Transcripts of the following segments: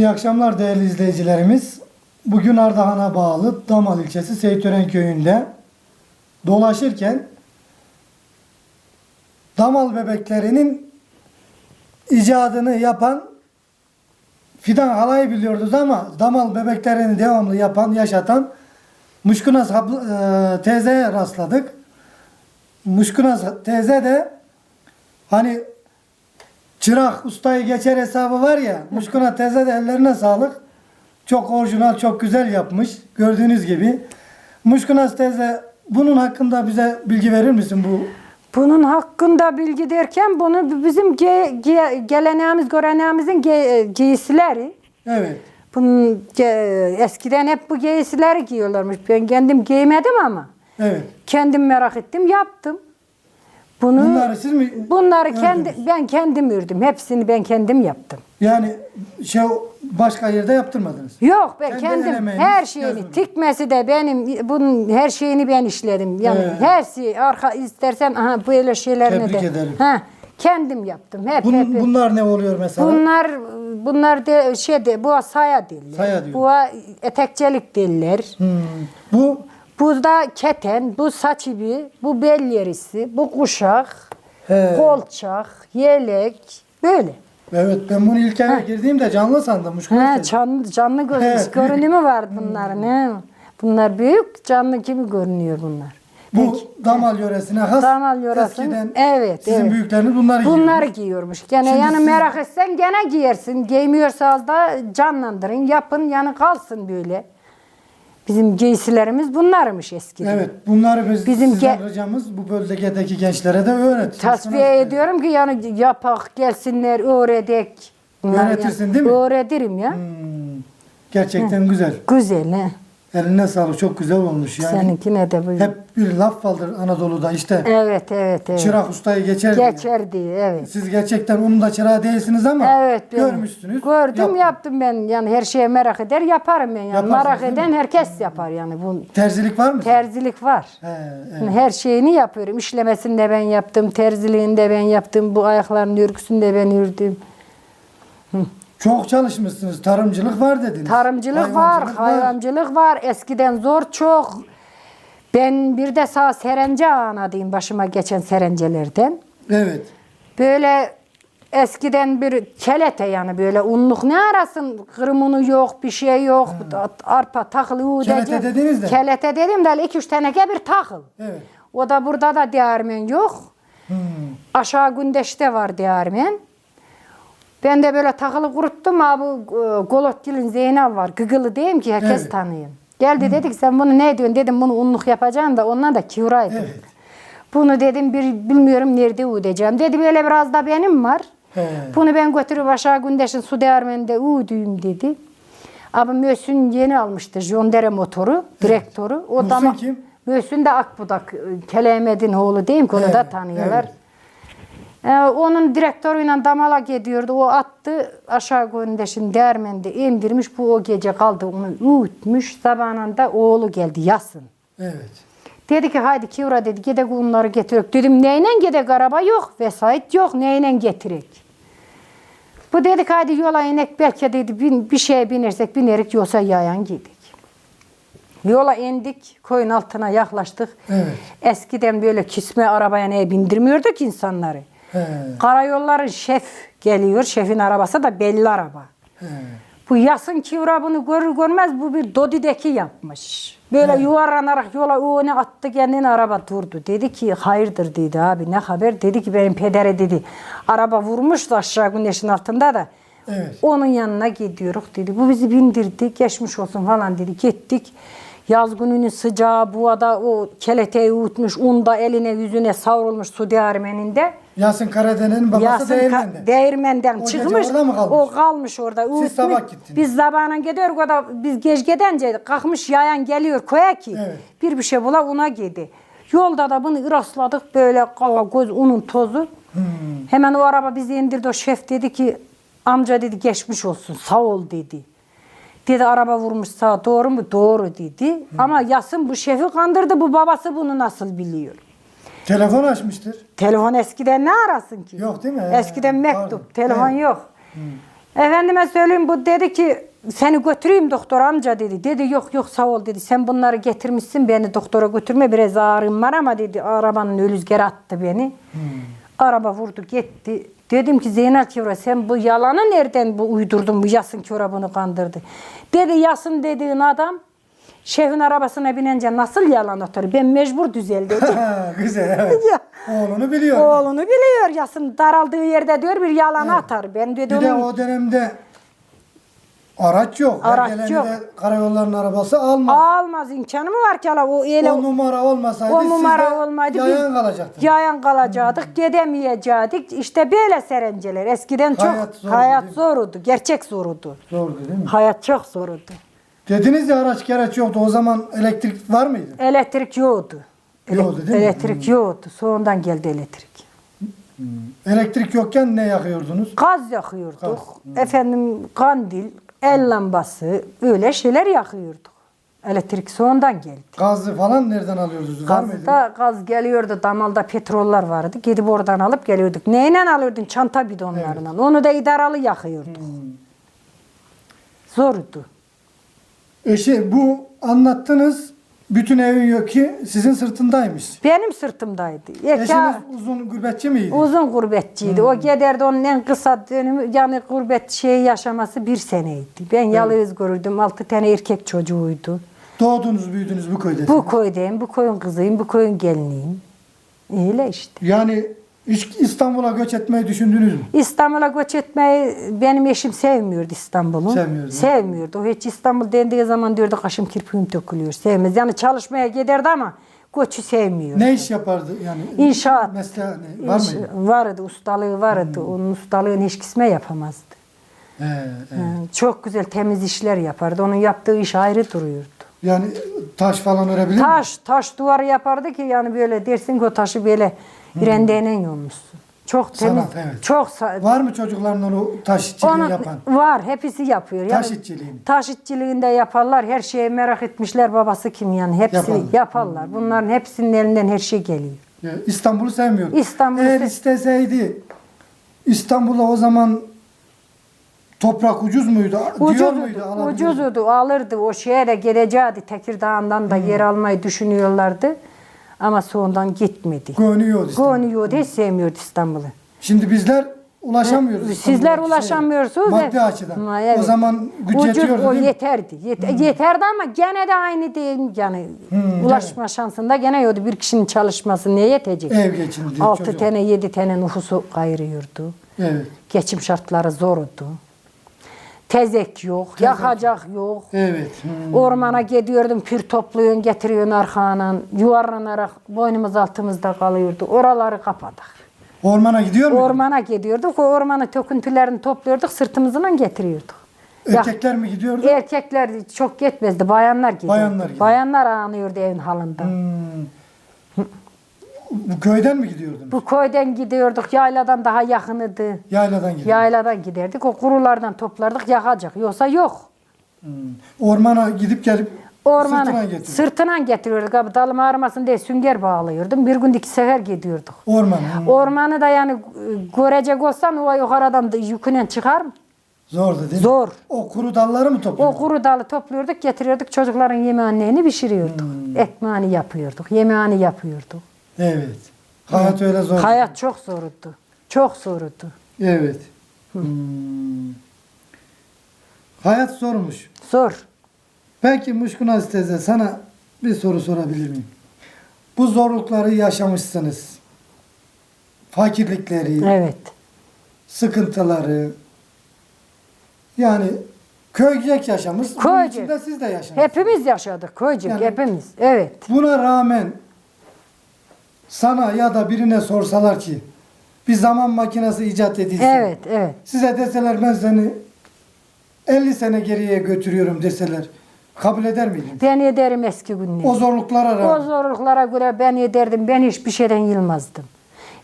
İyi akşamlar değerli izleyicilerimiz. Bugün Ardahan'a bağlı Damal ilçesi Seytören köyünde dolaşırken Damal bebeklerinin icadını yapan Fidan halayı biliyorduk ama Damal bebeklerini devamlı yapan, yaşatan Muşkunaz e, teyzeye rastladık. Muşkunaz teyze de hani çırak ustayı geçer hesabı var ya. Muşkuna teyze de ellerine sağlık. Çok orijinal, çok güzel yapmış. Gördüğünüz gibi. Muşkunaz teyze bunun hakkında bize bilgi verir misin bu? Bunun hakkında bilgi derken bunu bizim ge, ge, geleneğimiz, göreneğimizin ge, giysileri. Evet. Bunun ge- eskiden hep bu giysileri giyiyorlarmış. Ben kendim giymedim ama Evet. kendim merak ettim, yaptım. Bunu Bunları siz mi? bunları ördünüz? kendi ben kendim ördüm. Hepsini ben kendim yaptım. Yani şey başka yerde yaptırmadınız. Yok ben Kendi kendim elemeğiniz, her şeyini yazılmış. tikmesi de benim bunun her şeyini ben işledim. Yani Evet. her şeyi arka istersen aha böyle şeylerini Tebrik de. ederim. Ha, kendim yaptım. Hep, Bunun, hep. bunlar ne oluyor mesela? Bunlar bunlar de şey de bu saya diller. Saya diyor. Bu etekçelik diller. Hmm. Bu Bu da keten, bu saç ibi, bu bel yerisi, bu kuşak, He. kolçak, yelek böyle. evet ben bunu ilk eve girdiğimde canlı sandım. Muşkuna Ha, teyze. canlı canlı görünüş, görünümü var bunların. he. Bunlar büyük, canlı gibi görünüyor bunlar. Bu Damal yöresine has. Damal Eskiden evet, sizin evet. büyükleriniz bunları giyiyor. Bunlar giyiyormuş. Gene Şimdi yani siz- merak etsen gene giyersin. Giymiyorsanız da canlandırın, yapın yani kalsın böyle. Bizim giysilerimiz bunlarmış eskiden. Evet, bunları biz Bizim sizden ge- ricamız bu bölgedeki gençlere de öğret. Tasfiye ediyorum ki yani yapak gelsinler öğredek. Bunlar Öğretirsin değil mi? Öğretirim ya. Hmm, gerçekten güzel. Güzel he. Eline sağlık, çok güzel olmuş yani. Seninkine de bu. Hep bir laf vardır Anadolu'da işte. Evet evet evet. Çırak ustayı geçer. diye. Geçer diye evet. Siz gerçekten onun da çırağı değilsiniz ama Evet. ben görmüşsünüz. Gördüm yaptım ben yani her şeye merak eder yaparım ben yani. Yaparsınız, merak değil eden mi? herkes yapar yani. Bu Terzilik var mı? terzilik var. He, evet. Her şeyini yapıyorum. İşlemesini de ben yaptım, terziliğini de ben yaptım, bu ayakların örgüsünü de ben ördüm. Çok çalışmışsınız. Tarımcılık var dediniz. Tarımcılık var, Hayvancılık hayvancılık var. Eskiden zor çok. Ben bir de sağ serence anadayım başıma geçen serencelerden. Evet. Böyle eskiden bir kelete yani böyle unluk ne arasın kırmını yok bir şey yok arpa takılı Kelete dediniz de. kelete dedim de iki üç teneke bir takıl. Evet. O da burada da değirmen yok. Hmm. Aşağı Gündeş'te var değirmen. Ben de böyle takılı kuruttum abi Golotgil'in Zeynep var. Gıgılı diyeyim ki herkes Evet. tanıyın. Geldi dedik sen bunu ne diyorsun dedim bunu unluk yapacağım da ondan da kivraydı. Evet. Bunu dedim bir bilmiyorum nerede udacağım. Dedi böyle biraz da benim var. He. Bunu ben götürüp aşağı Gündeş'in su değirmeninde uduyum dedi. Abi Mösün yeni almıştı Jondere motoru, direktörü. O Mösün kim? Mösün de Akbudak, e, Kelemed'in oğlu değil mi? Onu da Evet, tanıyorlar. evet. Ee, onun direktörüyle damala gidiyordu. O attı aşağı Gündeş'in değirmeninde emdirmiş. Bu o gece kaldı onu uyutmuş. Sabahında oğlu geldi yasın. Evet. Dedi ki haydi Kivra dedi gidek onları getirek. Dedim neyle gidek araba yok vesait yok neyle getirek. Bu dedik haydi yola inek belki dedi bin, bir şeye binersek binerik yoksa yayan gidik. Yola indik koyun altına yaklaştık. Evet. Eskiden böyle kisme arabaya neye bindirmiyorduk insanları. He. Karayolların şef geliyor. Şefin arabası da belli araba. He. Bu yasın kivra bunu görür görmez bu bir dodideki yapmış. Böyle yuvarlanarak yola önüne attı kendini araba durdu. Dedi ki hayırdır dedi abi ne haber? Dedi ki benim pedere dedi. Araba vurmuş da aşağı güneşin altında da. Evet. Onun yanına gidiyoruz dedi. Bu bizi bindirdi geçmiş olsun falan dedi. Gittik. Yaz gününün sıcağı bu ada o keleteyi uyutmuş. Un da eline yüzüne savrulmuş su değirmeninde. Yasin Karadeniz'in babası ka- değirmende. değirmenden O gece çıkmış. orada mı kalmış? O kalmış orada. uyutmuş. sabah gittiniz. Biz sabahına gidiyoruz o da biz geç gidince kalkmış yayan geliyor koya ki. Evet. Bir bir şey bula ona gidi. Yolda da bunu ırasladık böyle kava göz unun tozu. Hmm. Hemen o araba bizi indirdi o şef dedi ki amca dedi geçmiş olsun sağ ol dedi. Dedi araba vurmuş sağa doğru mu? Doğru dedi. Hmm. Ama Yasın bu şefi kandırdı bu babası bunu nasıl biliyor? Telefon açmıştır. Telefon eskiden ne arasın ki? Yok değil mi? Eskiden He, mektup, pardon. telefon Evet. yok. Efendime söyleyeyim bu dedi ki seni götüreyim doktor amca dedi. Dedi yok yok sağ ol dedi. Sen bunları getirmişsin beni doktora götürme biraz ağrım var ama dedi arabanın ölüzgeri attı beni. Araba vurdu gitti. Dedim ki Zeynel Kivra sen bu yalanı nereden bu uydurdun bu Yasın Kivra bunu kandırdı. Dedi Yasın dediğin adam şefin arabasına binince nasıl yalan atar? Ben mecbur düzel dedi. Ha, güzel evet. Ya. Oğlunu biliyor. Oğlunu biliyor Yasın daraldığı yerde diyor bir yalan atar. Ben dedi Bir de onun o dönemde araç yok. Araç Belgelenide yok. Karayolların arabası almaz. almaz imkanı mı var ki hala o ele o numara olmasaydı o numara de olmaydı. yayan biz kalacaktınız. Yayan kalacaktık, gidemeyecektik. İşte böyle serenceler. Eskiden çok Hayat zordu, hayat değil mi? zordu. Gerçek zordu. Zordu değil mi? Hayat çok zordu. Dediniz ya araç gereç yoktu. O zaman elektrik var mıydı? Elektrik yoktu. Ele- Yoktu değil mi? elektrik yoktu. Sonradan geldi elektrik. Elektrik yokken ne yakıyordunuz? Gaz yakıyorduk. Gaz, Efendim kandil, el lambası öyle şeyler yakıyorduk. Elektrik sonradan geldi. Gazı falan nereden alıyordunuz? Var mıydı? Gazda gaz geliyordu, damalda petroller vardı. Gidip oradan alıp geliyorduk. Neyle alıyordun? Çanta bidonlarından. Onu da idaralı yakıyorduk. Hmm. Zordu. Eşi bu anlattınız. Bütün evin yok ki sizin sırtındaymış. Benim sırtımdaydı. Eşiniz uzun gurbetçi miydi? uzun gurbetçiydi. O giderdi onun en kısa dönümü yani gurbet şeyi yaşaması bir seneydi. Ben yalnız görürdüm. Altı tane erkek çocuğuydu. Doğdunuz, büyüdünüz bu köyde. Bu koydayım, bu koyun kızıyım, bu koyun geliniyim. Öyle işte. Yani İstanbul'a göç etmeyi düşündünüz mü? İstanbul'a göç etmeyi benim eşim sevmiyordu İstanbul'u. Sevmiyordu. Sevmiyordu. O hiç İstanbul dendiği zaman diyordu kaşım kirpiğim dökülüyor. Sevmez. Yani çalışmaya giderdi ama göçü sevmiyor. Ne iş yapardı yani? İnşaat. Mesleği ne? var İş- mıydı? Vardı, ustalığı vardı. Hmm. Onun ustalığını hiç kisme yapamazdı. He. Yani çok güzel temiz işler yapardı. Onun yaptığı iş ayrı duruyordu. Yani taş falan örebilir mi? Taş, taş duvarı yapardı ki yani böyle dersin ki o taşı böyle rendeyle yolmuşsun. Çok temiz, Hmm. Sanat, evet. çok sa- Var mı çocuklarından o taş işçiliği Onun yapan? var, hepsi yapıyor. Yani Taş işçiliğini. Taş işçiliğinde yaparlar. Her şeye merak etmişler babası kim yani. Hepsi Yaparlar. yaparlar. Bunların hepsinin elinden her şey geliyor. Ya İstanbul'u sevmiyordu. İstanbul'u Eğer isteseydi İstanbul'a o zaman toprak ucuz muydu? Diyor muydu? Ucuzdu, alırdı. O şeye de geleceğiydi. Tekirdağ'dan Hmm. da yer almayı düşünüyorlardı. Ama sonradan gitmedi. Görünüyordu İstanbul. Hiç sevmiyordu İstanbul'u. Şimdi bizler ulaşamıyoruz. Sizler İstanbul'a. Şey, ulaşamıyorsunuz. Maddi Evet. açıdan. Ha, evet. O zaman güç Ucuz, yetiyordu o değil mi? yeterdi. Yet- Yeterdi ama gene de aynı değil. Yani Hmm, ulaşma şansında gene yoktu. Bir kişinin çalışması ne yetecek? Ev geçindi. Altı çocuk. tane, yedi tane nüfusu kayırıyordu. Evet. Geçim şartları zordu. Tezek yok, yakacak yok. Evet. Hmm. Ormana gidiyordum, pür topluyorsun, getiriyorsun arkana. Yuvarlanarak boynumuz altımızda kalıyordu. Oraları kapadık. Ormana gidiyor mu? Ormana gidiyorduk, o ormanın töküntülerini topluyorduk, sırtımızdan getiriyorduk. Ya- Erkekler mi gidiyordu? Erkekler çok gitmezdi, bayanlar gidiyordu. Bayanlar gidiyordu. Bayanlar ağlıyordu evin halında. Hmm. Bu köyden mi gidiyordunuz? Bu köyden gidiyorduk, yayladan daha yakınıdı. Yayladan gidiyordunuz. Yayladan giderdik, o kurulardan toplardık, yakacak. Yoksa yok. Hmm. Ormana gidip gelip Ormana sırtına getiriyordunuz. sırtına getiriyorduk. Abi dalım ağrımasın diye sünger bağlıyordum. Bir günde iki sefer gidiyorduk. Ormana. hmm. Ormanı da yani e, görecek olsan o yukarıdan da yükünen çıkar mı? Zordu değil mi? Zor. O kuru dalları mı O topluyordun? kuru dalı topluyorduk, getiriyorduk. Çocukların yemeğini pişiriyorduk. Hmm. Ekmeğini yapıyorduk, yemeğini yapıyorduk. Evet. Hayat öyle zor. Hayat çok zordu. Çok zordu. Evet. Hmm. Hayat zormuş. Zor. Belki Muşkun Aziz teyze sana bir soru sorabilir miyim? Bu zorlukları yaşamışsınız. Fakirlikleri, Evet. sıkıntıları. Yani köycek yaşamış. Bunun Köycek. içinde siz de yaşamışsınız. Hepimiz yaşadık köycük, Yani- hepimiz. Evet. Buna rağmen sana ya da birine sorsalar ki bir zaman makinesi icat edilsin. Evet, evet. Size deseler ben seni 50 sene geriye götürüyorum deseler kabul eder miydin? Ben ederim eski günleri. O zorluklara O rağmen. zorluklara göre ben ederdim. Ben hiçbir şeyden yılmazdım.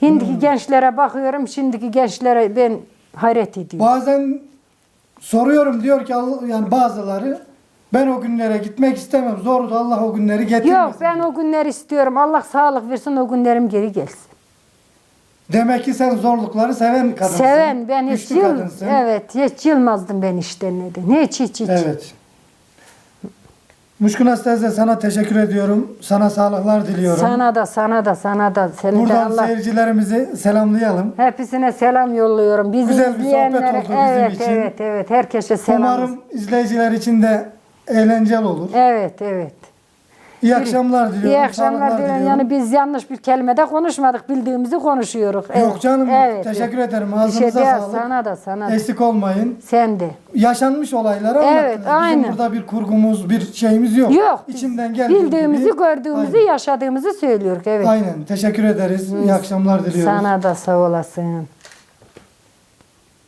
Şimdiki Hmm. gençlere bakıyorum. Şimdiki gençlere ben hayret ediyorum. Bazen soruyorum diyor ki yani bazıları ben o günlere gitmek istemem. Zordu Allah o günleri getirmesin. Yok ben o günleri istiyorum. Allah sağlık versin o günlerim geri gelsin. Demek ki sen zorlukları seven kadınsın. Seven ben hiç yıl, kadınsın. evet hiç yılmazdım ben işten neden. Hiç hiç hiç. Evet. Muşkunas teyze sana teşekkür ediyorum. Sana sağlıklar diliyorum. Sana da sana da sana da seni de Buradan Allah seyircilerimizi selamlayalım. hepsine selam yolluyorum. Bizi Güzel bir sohbet oldu bizim evet için. evet evet herkese selam. Umarım izleyiciler için de eğlenceli olur. Evet evet. İyi akşamlar diliyorum. İyi akşamlar diliyorum. Yani biz yanlış bir kelimede konuşmadık. Bildiğimizi konuşuyoruz. Yok canım Evet, teşekkür evet. ederim. Şey Ağzınıza değil, sağlık. Sana da sana da. Eksik olmayın. Sen de. Yaşanmış olayları Evet, anlattınız. Bizim aynen. burada bir kurgumuz, bir şeyimiz yok. Yok. biz İçimden geldiği Bildiğimizi, gibi. gördüğümüzü, Aynen. yaşadığımızı söylüyoruz. Evet. Aynen. Teşekkür ederiz. İyi akşamlar diliyoruz. Sana da sağ olasın.